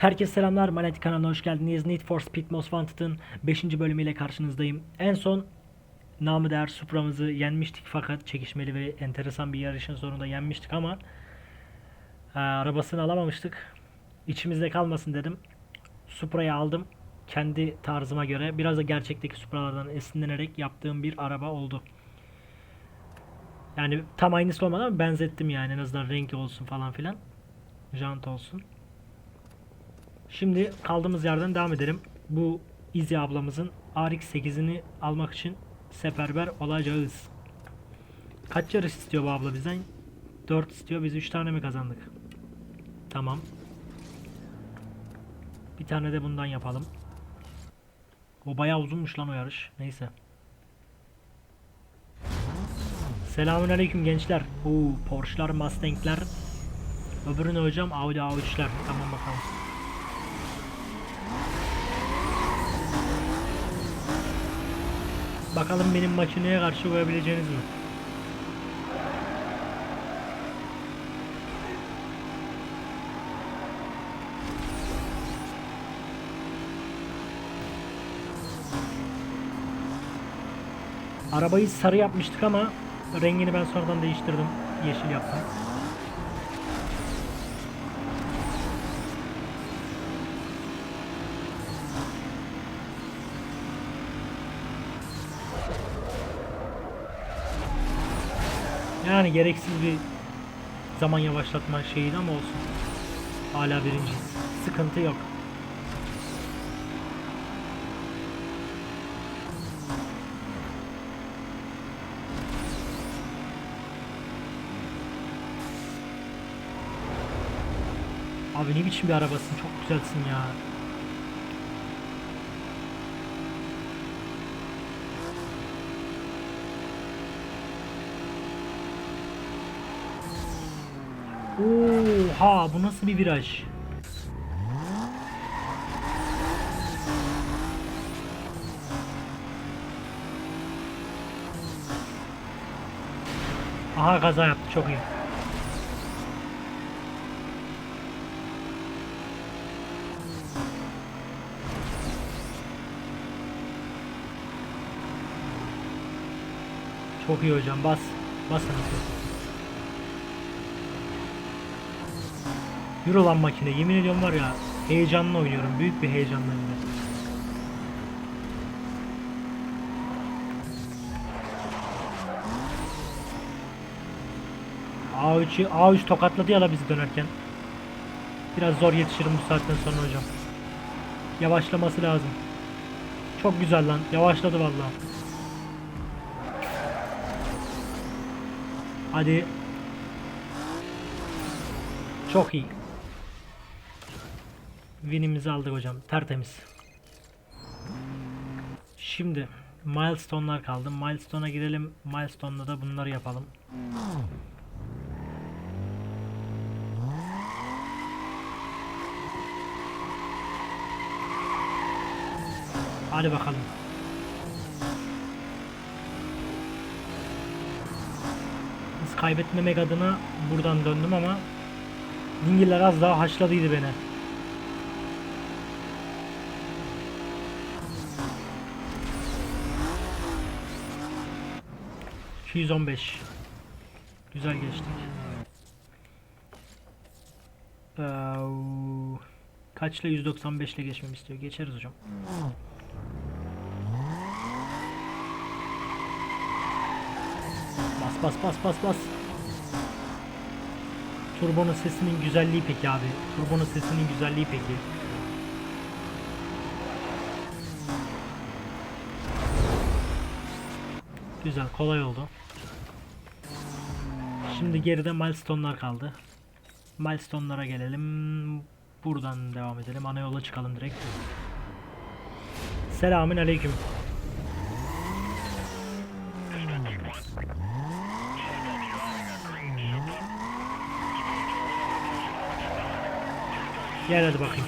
Herkese selamlar. Manetik kanalına hoş geldiniz. Need for Speed Most Wanted'ın 5. bölümüyle karşınızdayım. En son namı değer Supra'mızı yenmiştik fakat çekişmeli ve enteresan bir yarışın sonunda yenmiştik ama e, arabasını alamamıştık. İçimizde kalmasın dedim. Supra'yı aldım. Kendi tarzıma göre biraz da gerçekteki Supra'lardan esinlenerek yaptığım bir araba oldu. Yani tam aynısı olmadı ama benzettim yani en azından renk olsun falan filan. Jant olsun. Şimdi kaldığımız yerden devam edelim. Bu İzi ablamızın RX-8'ini almak için seferber olacağız. Kaç yarış istiyor bu abla bizden? 4 istiyor. Biz 3 tane mi kazandık? Tamam. Bir tane de bundan yapalım. O bayağı uzunmuş lan o yarış. Neyse. Selamünaleyküm gençler. Oo, Porsche'lar, Mustang'ler. Öbürü ne hocam? Audi A3'ler. Tamam bakalım. Bakalım benim makineye karşı koyabileceğiniz mi? Arabayı sarı yapmıştık ama rengini ben sonradan değiştirdim. Yeşil yaptım. Yani gereksiz bir zaman yavaşlatma şeyiydi ama olsun. Hala birinciyiz. Sıkıntı yok. Abi ne biçim bir arabasın çok güzelsin ya. Oha bu nasıl bir viraj? Aha kaza yaptı çok iyi. Çok iyi hocam bas. Bas anasını. Yürü lan makine yemin ediyorum var ya heyecanla oynuyorum büyük bir heyecanla hem de. A3'ü A3 tokatladı ya la bizi dönerken. Biraz zor yetişirim bu saatten sonra hocam. Yavaşlaması lazım. Çok güzel lan. Yavaşladı vallahi. Hadi. Çok iyi. Win'imizi aldık hocam. Tertemiz. Şimdi milestone'lar kaldı. Milestone'a girelim. Milestone'da da bunları yapalım. Hadi bakalım. Hız kaybetmemek adına buradan döndüm ama Dingiller az daha haşladıydı beni. ...215... Güzel geçtik. Kaçla 195 ile geçmemi istiyor. Geçeriz hocam. Bas bas bas bas bas. Turbonun sesinin güzelliği peki abi. Turbonun sesinin güzelliği peki. Güzel, kolay oldu. Şimdi geride milestone'lar kaldı. Milestone'lara gelelim. Buradan devam edelim. Ana yola çıkalım direkt. Selamün aleyküm. Gel hadi bakayım.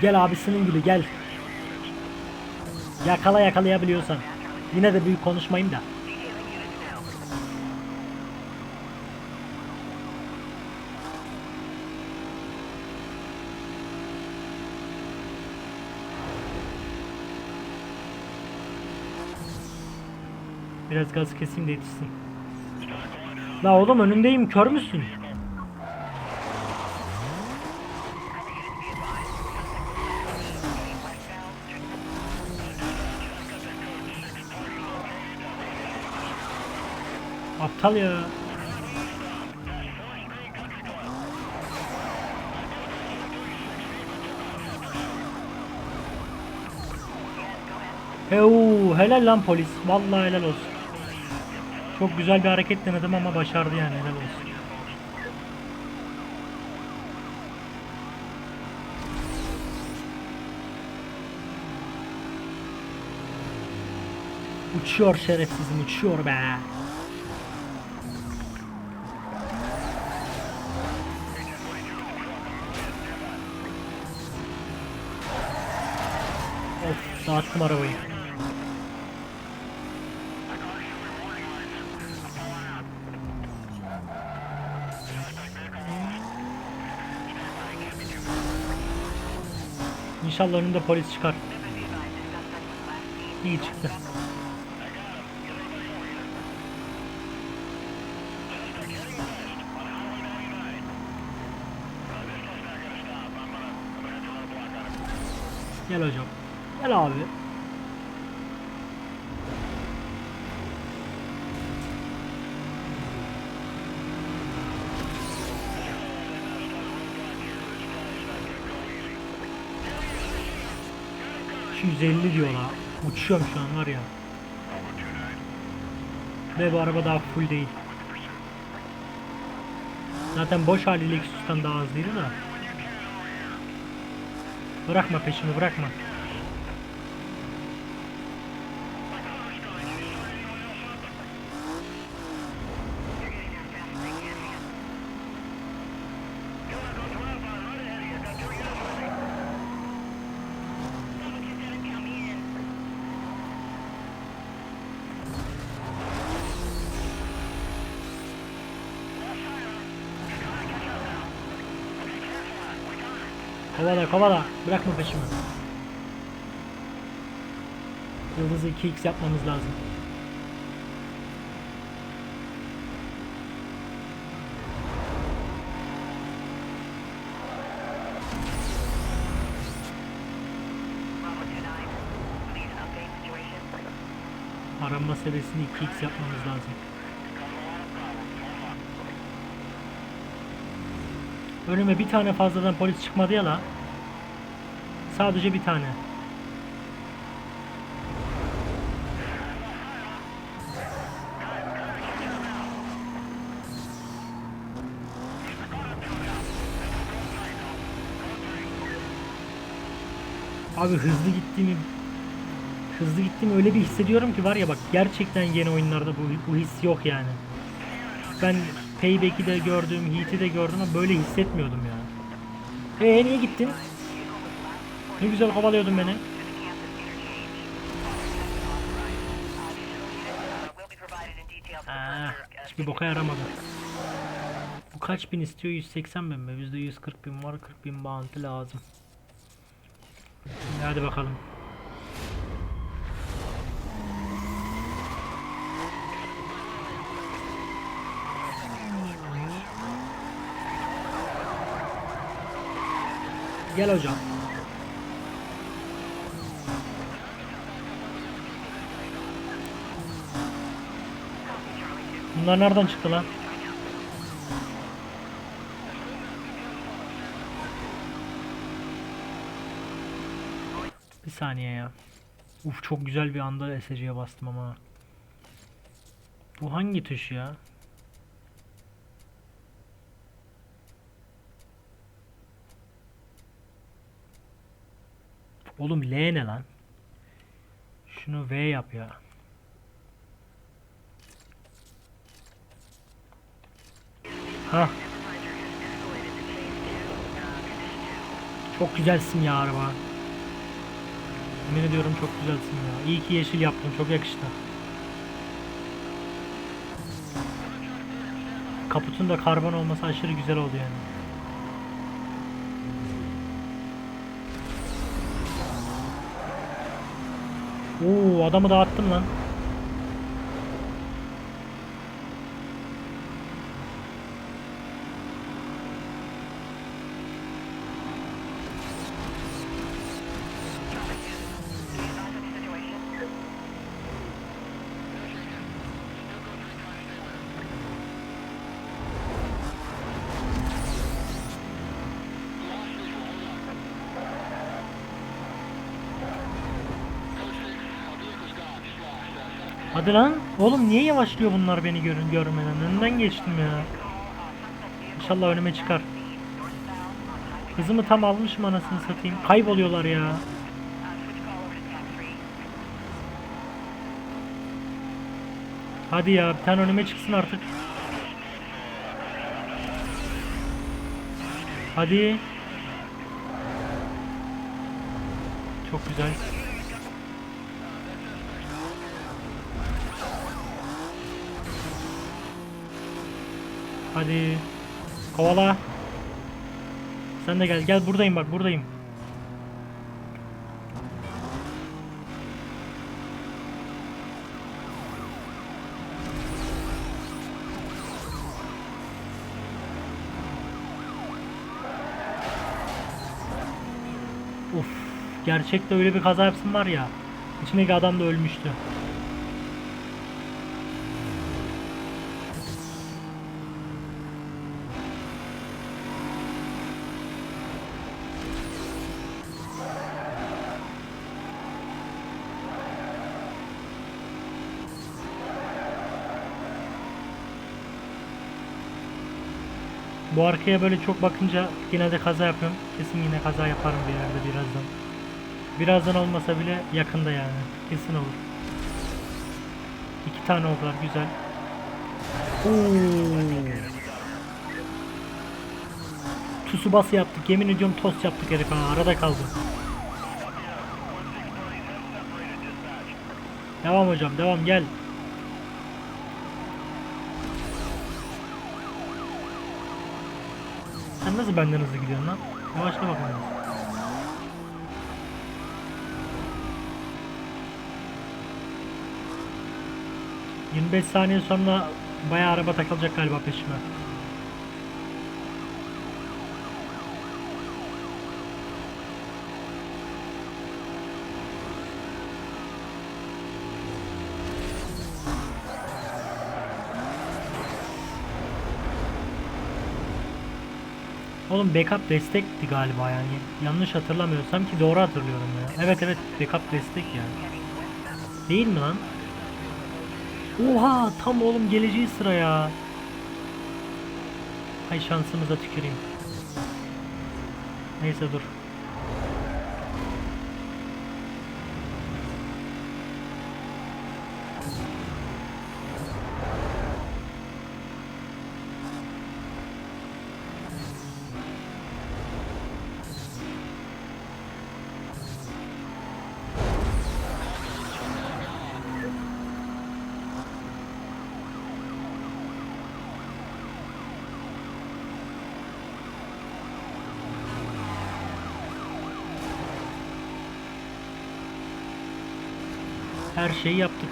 Gel abisinin gibi gel. Yakala yakalayabiliyorsan. Yine de büyük konuşmayayım da. Biraz gaz keseyim de yetişsin. La oğlum önündeyim kör müsün? Aptal ya. Heu, helal lan polis. Vallahi helal olsun. Çok güzel bir hareket denedim ama başardı yani helal olsun. Uçuyor şerefsizim uçuyor be. Of dağıttım arabayı. İnşallah önünde polis çıkar. İyi çıktı. Gel hocam. Gel abi. Şu 150 diyor la. Uçuyorum şu an var ya. Ve bu araba daha full değil. Zaten boş haliyle Lexus'tan daha hızlıydı da. Bırakma peşimi bırakma. Kovala kovala. Bırakma peşimi. Yıldızı 2x yapmamız lazım. Aranma seviyesini 2x yapmamız lazım. Önüme bir tane fazladan polis çıkmadı ya la. Sadece bir tane. Abi hızlı gittiğimi hızlı gittiğimi öyle bir hissediyorum ki var ya bak gerçekten yeni oyunlarda bu, bu his yok yani. Ben Payback'i de gördüm, Heat'i de gördüm ama böyle hissetmiyordum ya. Eee niye gittin? Ne güzel kovalıyordun beni. Aa, hiçbir boka yaramadı. Bu kaç bin istiyor? 180 bin mi? Bizde 140 bin var. 40 bin bounty lazım. Hadi bakalım. Gel hocam. Bunlar nereden çıktı lan? Bir saniye ya. Uf çok güzel bir anda SC'ye bastım ama. Bu hangi tuş ya? Oğlum L ne lan? Şunu V yap ya. Ha. Çok güzelsin ya araba. Yemin ediyorum çok güzelsin ya. İyi ki yeşil yaptın. Çok yakıştı. Kaputun da karbon olması aşırı güzel oldu yani. Oo adamı dağıttım lan. Hadi lan. Oğlum niye yavaşlıyor bunlar beni görün görmeden? Önünden geçtim ya. İnşallah önüme çıkar. Hızımı tam almışım anasını satayım. Kayboluyorlar ya. Hadi ya bir tane önüme çıksın artık. Hadi. Çok güzel. Hadi. Kovala. Sen de gel. Gel buradayım bak buradayım. Of. Gerçekte öyle bir kaza yapsın var ya. İçindeki adam da ölmüştü. Bu arkaya böyle çok bakınca yine de kaza yapıyorum. Kesin yine kaza yaparım bir yerde birazdan. Birazdan olmasa bile yakında yani. Kesin olur. İki tane oldular güzel. Tusu bası yaptık. Yemin ediyorum tost yaptık herif ha. Arada kaldı. Devam hocam devam gel. Sen nasıl benden hızlı gidiyorsun lan? Yavaşla bakalım. ...25 saniye sonra bayağı araba takılacak galiba peşime. Oğlum backup destekti galiba yani. Yanlış hatırlamıyorsam ki doğru hatırlıyorum ya. Evet evet backup destek yani. Değil mi lan? Oha tam oğlum geleceği sıra ya. Hay şansımıza tüküreyim. Neyse dur. Her şeyi yaptık.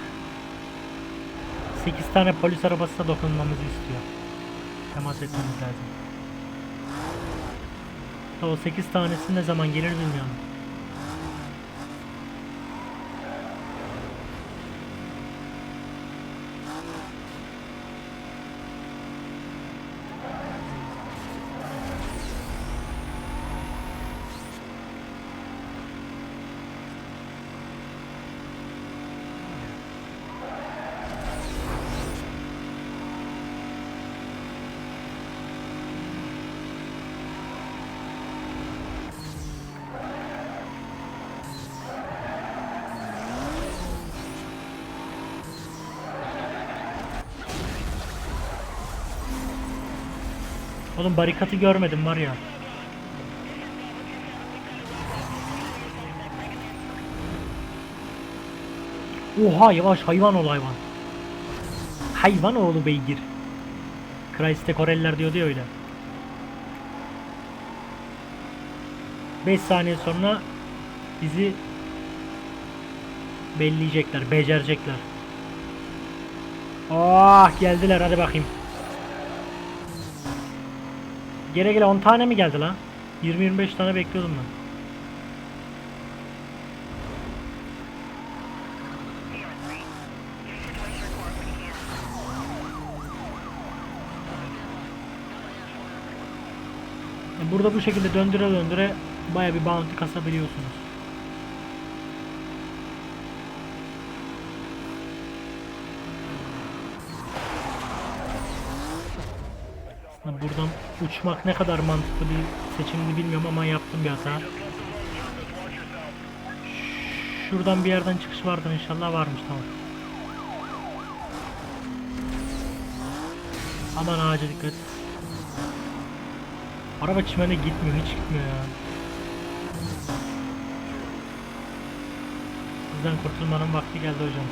8 tane polis arabasına dokunmamızı istiyor. Temas etmemiz lazım. O 8 tanesi ne zaman gelir bilmiyorum. Oğlum barikatı görmedim var ya. Oha yavaş hayvan ol hayvan. Hayvan oğlu beygir. Christ'te Koreliler diyordu ya öyle. 5 saniye sonra bizi belleyecekler, becerecekler. Ah geldiler hadi bakayım. Gele gele 10 tane mi geldi la? 20-25 tane bekliyordum ben. E, burada bu şekilde döndüre döndüre baya bir bounty kasabiliyorsunuz. Aslında buradan uçmak ne kadar mantıklı bir seçimdi bilmiyorum ama yaptım bir hata. Şuradan bir yerden çıkış vardır inşallah varmış tamam. Aman ağaca dikkat. Araba çimene gitmiyor hiç gitmiyor ya. Bizden kurtulmanın vakti geldi hocam.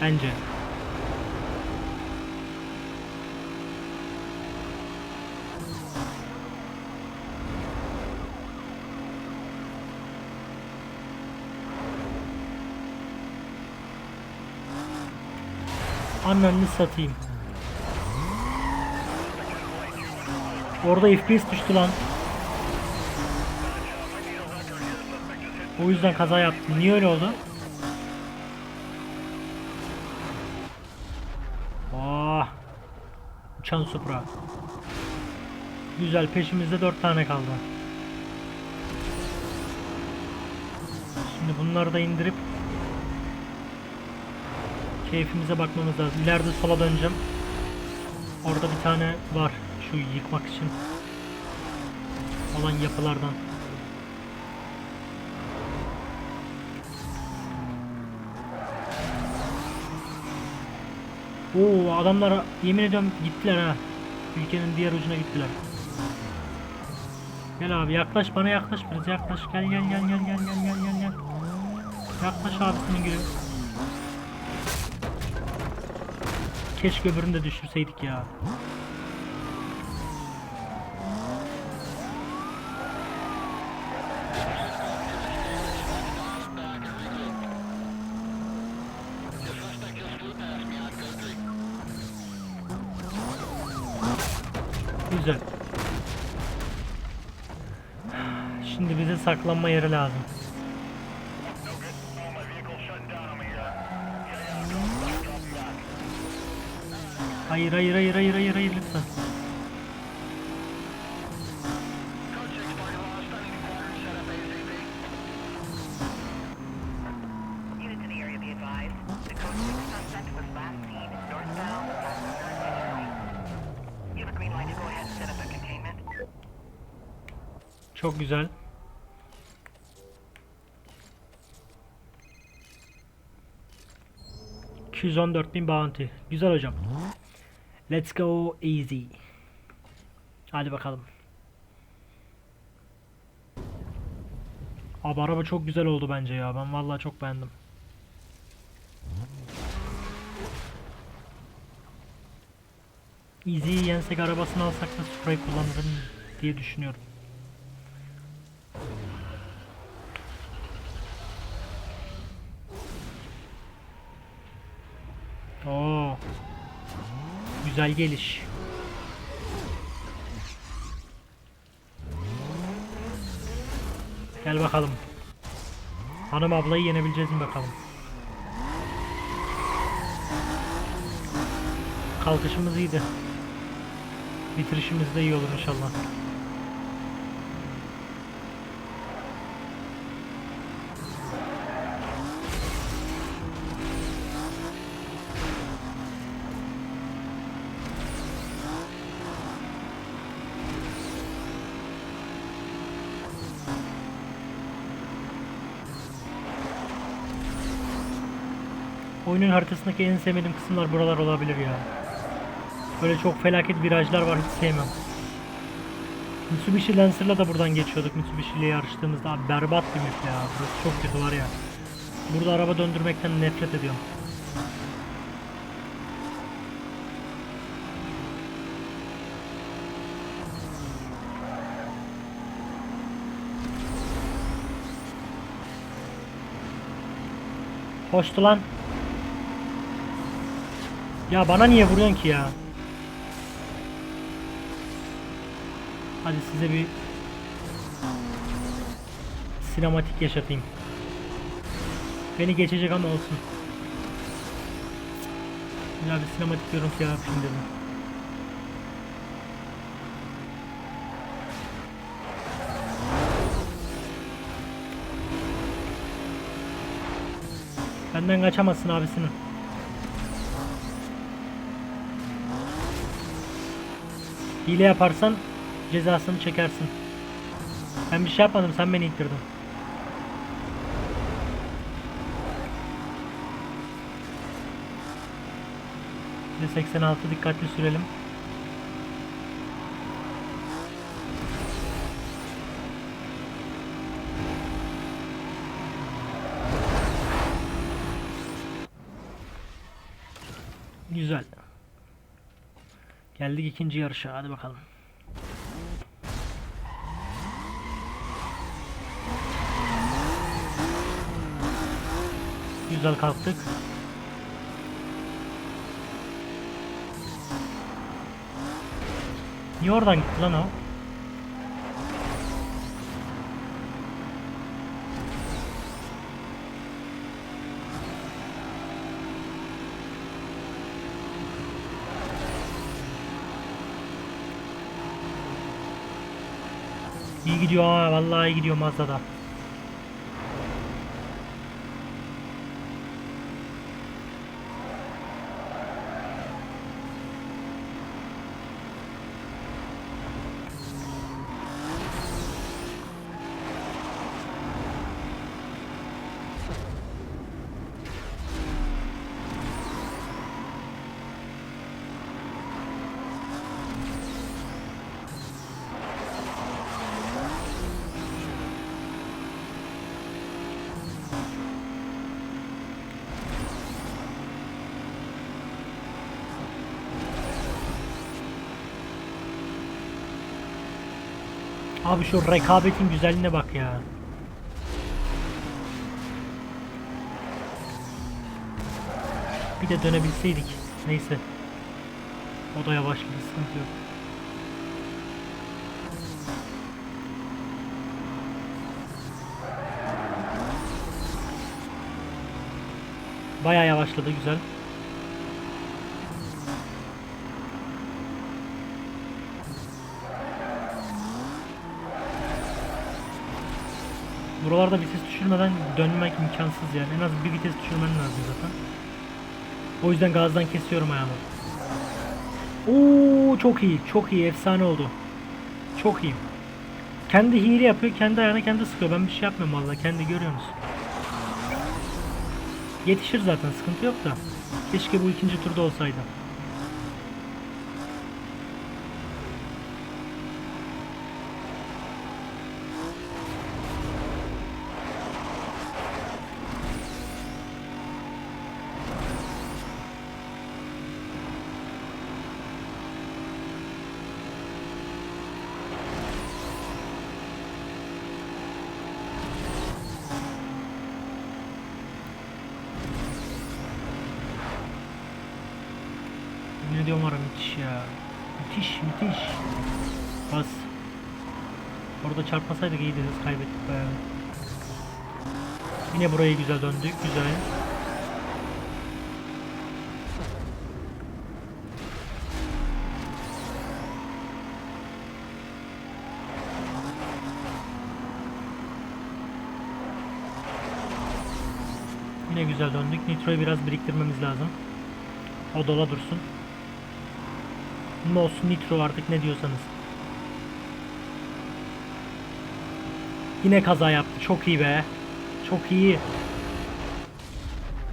Bence. Ananı satayım. Orada FPS düştü lan. O yüzden kaza yaptım. Niye öyle oldu? Oh. Uçan Supra. Güzel peşimizde 4 tane kaldı. Şimdi bunları da indirip keyfimize bakmamız lazım. İleride sola döneceğim. Orada bir tane var. Şu yıkmak için olan yapılardan. Oo adamlar yemin ediyorum gittiler ha. Ülkenin diğer ucuna gittiler. Gel abi yaklaş bana yaklaş biraz yaklaş gel gel gel gel gel gel gel gel gel. Yaklaş abisinin gibi. Keşke öbürünü de düşürseydik ya. Güzel. Şimdi bize saklanma yeri lazım. Hayır hayır hayır hayır hayır hayır lütfen. Çok güzel. bin bounty. Güzel hocam. Let's go easy. Hadi bakalım. Abi araba çok güzel oldu bence ya. Ben vallahi çok beğendim. Easy'yi yensek arabasını alsak da Supra'yı kullanırım diye düşünüyorum. Güzel geliş. Gel bakalım. Hanım ablayı yenebileceğiz mi bakalım. Kalkışımız iyiydi. Bitirişimiz de iyi olur inşallah. Oyunun haritasındaki en sevmediğim kısımlar buralar olabilir ya. Böyle çok felaket virajlar var hiç sevmem. Mitsubishi Lancer'la da buradan geçiyorduk Mitsubishi ile yarıştığımızda abi berbat bir map ya. Burası çok kötü var ya. Burada araba döndürmekten nefret ediyorum. Hoştu lan. Ya bana niye vuruyorsun ki ya? Hadi size bir sinematik yaşatayım. Beni geçecek ama olsun. Güzel bir sinematik görüntü yapayım dedim. Benden kaçamazsın abisinin. Hile yaparsan cezasını çekersin. Ben bir şey yapmadım sen beni ittirdin. Bir de 86 dikkatli sürelim. Güzel. Geldik ikinci yarışa. Hadi bakalım. Güzel kalktık. Niye oradan gitti lan o? İyi gidiyor ha vallahi iyi gidiyor Mazda'da. Abi şu rekabetin güzelliğine bak ya. Bir de dönebilseydik. Neyse. O da yavaş bir sıkıntı yok. Bayağı yavaşladı güzel. Buralarda vites düşürmeden dönmek imkansız yani. En az bir vites düşürmen lazım zaten. O yüzden gazdan kesiyorum ayağımı. Oo çok iyi, çok iyi, efsane oldu. Çok iyi. Kendi hile yapıyor, kendi ayağına kendi sıkıyor. Ben bir şey yapmıyorum vallahi, kendi görüyorsunuz. Yetişir zaten, sıkıntı yok da. Keşke bu ikinci turda olsaydı. Bas. Orada çarpmasaydık iyiydi hız kaybettik bayağı. Yine burayı güzel döndük. Güzel. Yine güzel döndük. Nitro'yu biraz biriktirmemiz lazım. O dola dursun. Nos, Nitro artık ne diyorsanız. Yine kaza yaptı. Çok iyi be. Çok iyi.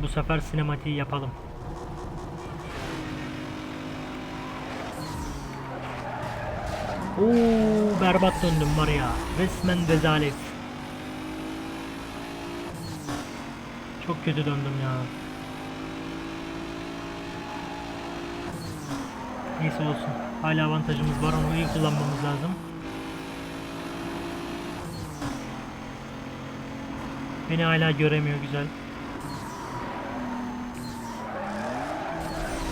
Bu sefer sinematiği yapalım. Oo berbat döndüm var ya. Resmen rezalet. Çok kötü döndüm ya. Neyse olsun. Hala avantajımız var onu iyi kullanmamız lazım. Beni hala göremiyor güzel.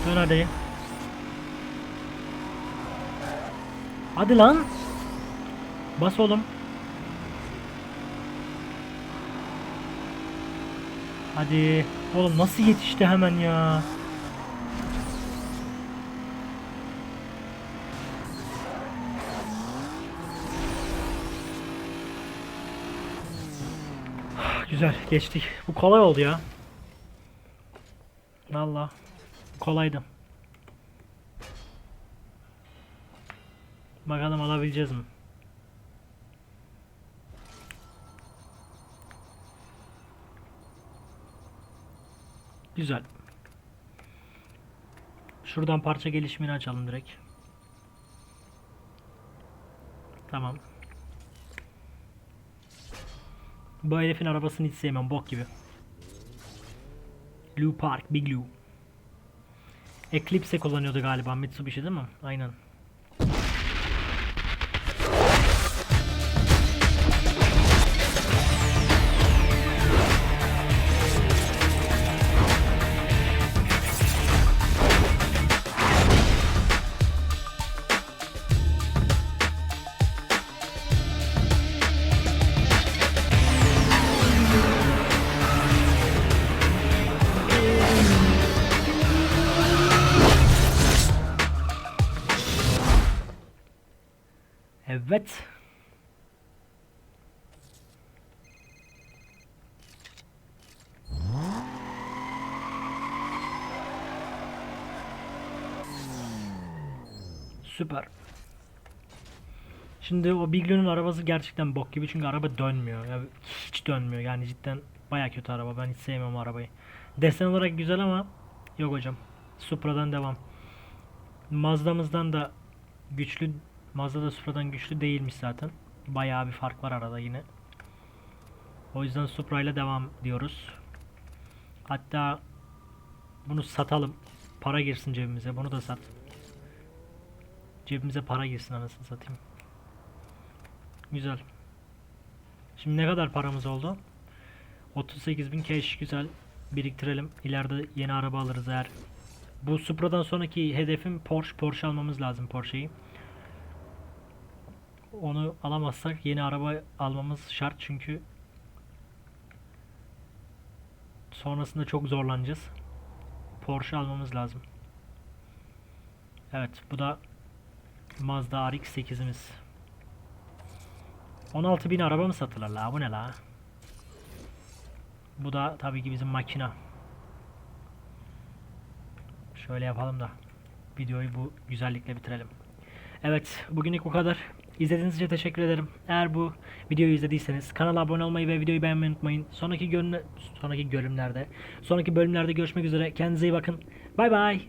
Dön hadi. Hadi lan. Bas oğlum. Hadi. Oğlum nasıl yetişti hemen ya. Güzel geçtik. Bu kolay oldu ya. Valla kolaydı. Bakalım alabileceğiz mi? Güzel. Şuradan parça gelişimini açalım direkt. Tamam. Bu herifin arabasını hiç sevmem. Bok gibi. Lou Park, Big Lou. Eclipse kullanıyordu galiba Mitsubishi değil mi? Aynen. Evet. Süper. Şimdi o Biglo'nun arabası gerçekten bok gibi çünkü araba dönmüyor. Ya hiç dönmüyor yani cidden baya kötü araba. Ben hiç sevmiyorum arabayı. Desen olarak güzel ama yok hocam. Supra'dan devam. Mazda'mızdan da güçlü Mazda da Supra'dan güçlü değilmiş zaten. Bayağı bir fark var arada yine. O yüzden Supra ile devam diyoruz. Hatta bunu satalım. Para girsin cebimize. Bunu da sat. Cebimize para girsin anasını satayım. Güzel. Şimdi ne kadar paramız oldu? 38.000 cash güzel. Biriktirelim. İleride yeni araba alırız eğer. Bu Supra'dan sonraki hedefim Porsche. Porsche almamız lazım Porsche'yi. Onu alamazsak yeni araba almamız şart çünkü sonrasında çok zorlanacağız. Porsche almamız lazım. Evet bu da Mazda RX 8'imiz. 16.000 araba mı satılır la bu ne la? Bu da tabii ki bizim makina. Şöyle yapalım da videoyu bu güzellikle bitirelim. Evet bugünlük bu kadar. İzlediğiniz için teşekkür ederim. Eğer bu videoyu izlediyseniz kanala abone olmayı ve videoyu beğenmeyi unutmayın. Sonraki gönlü sonraki bölümlerde, sonraki bölümlerde görüşmek üzere. Kendinize iyi bakın. Bay bay.